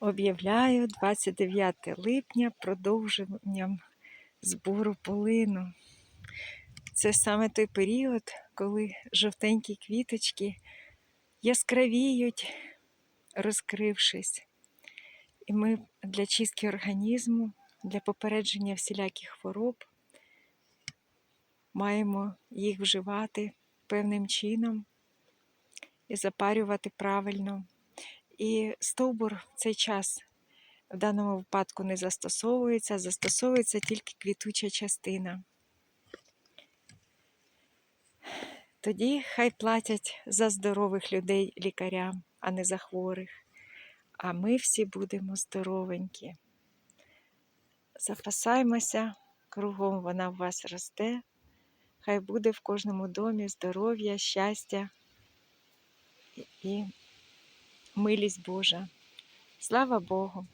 Об'являю 29 липня продовженням збору полину. Це саме той період, коли жовтенькі квіточки яскравіють, розкрившись. І ми для чистки організму, для попередження всіляких хвороб маємо їх вживати певним чином і запарювати правильно. І стовбур в цей час в даному випадку не застосовується, застосовується тільки квітуча частина. Тоді хай платять за здорових людей лікарям, а не за хворих. А ми всі будемо здоровенькі. Запасаймося, кругом вона в вас росте. Хай буде в кожному домі здоров'я, щастя і- милість Божа. Слава Богу!